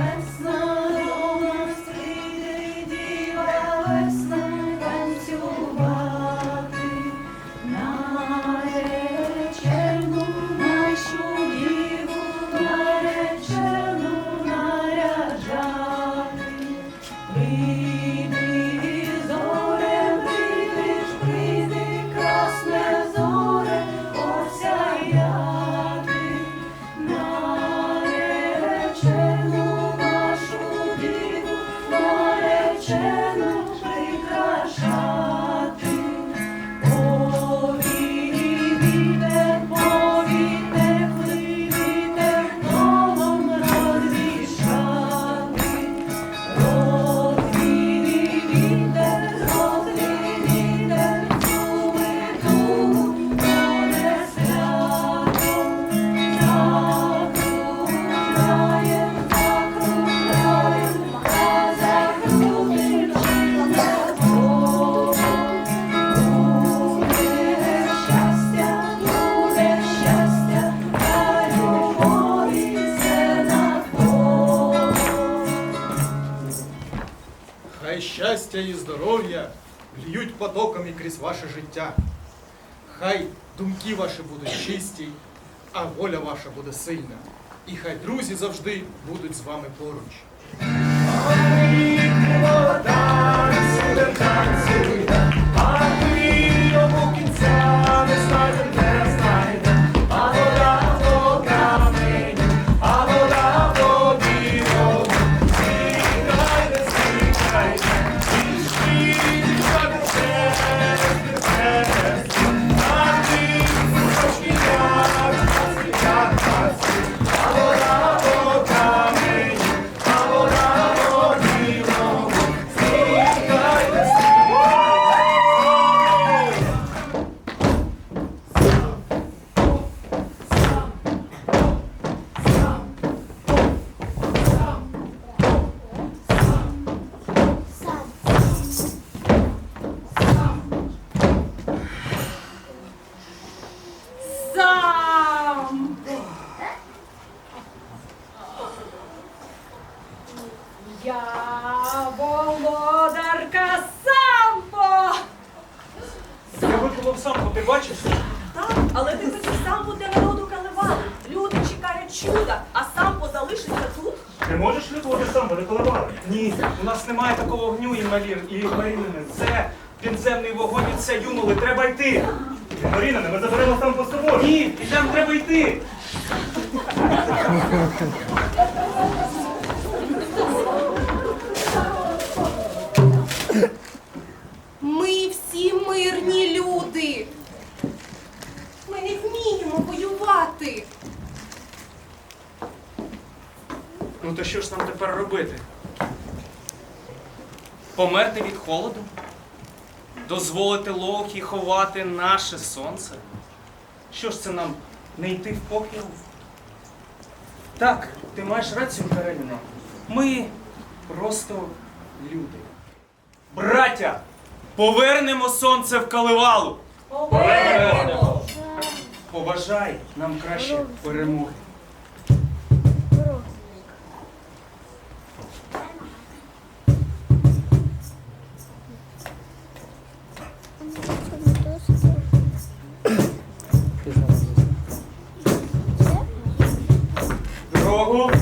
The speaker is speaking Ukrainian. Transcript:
Let's щастя і здоров'я льють потоками крізь ваше життя. Хай думки ваші будуть чисті, а воля ваша буде сильна. І хай друзі завжди будуть з вами поруч. Так, але ти хотів самбо для народу каливали. Люди чекають чуда, а самбо залишиться тут. Ти можеш лікувати самбо, не коливали? Ні, у нас немає такого вогню і малір, і Марінини. Це підземний вогонь і це юнули, треба йти. Маріна, ми заберемо самбо з собою. Ні, нам треба йти. Ну то що ж нам тепер робити? Померти від холоду? Дозволити лохі ховати наше сонце? Що ж це нам не йти в попіл? Так, ти маєш рацію, Кароліна. Ми просто люди. Браття, повернемо сонце в каливалу. Повернемо! Побажай нам краще перемоги. Дорогу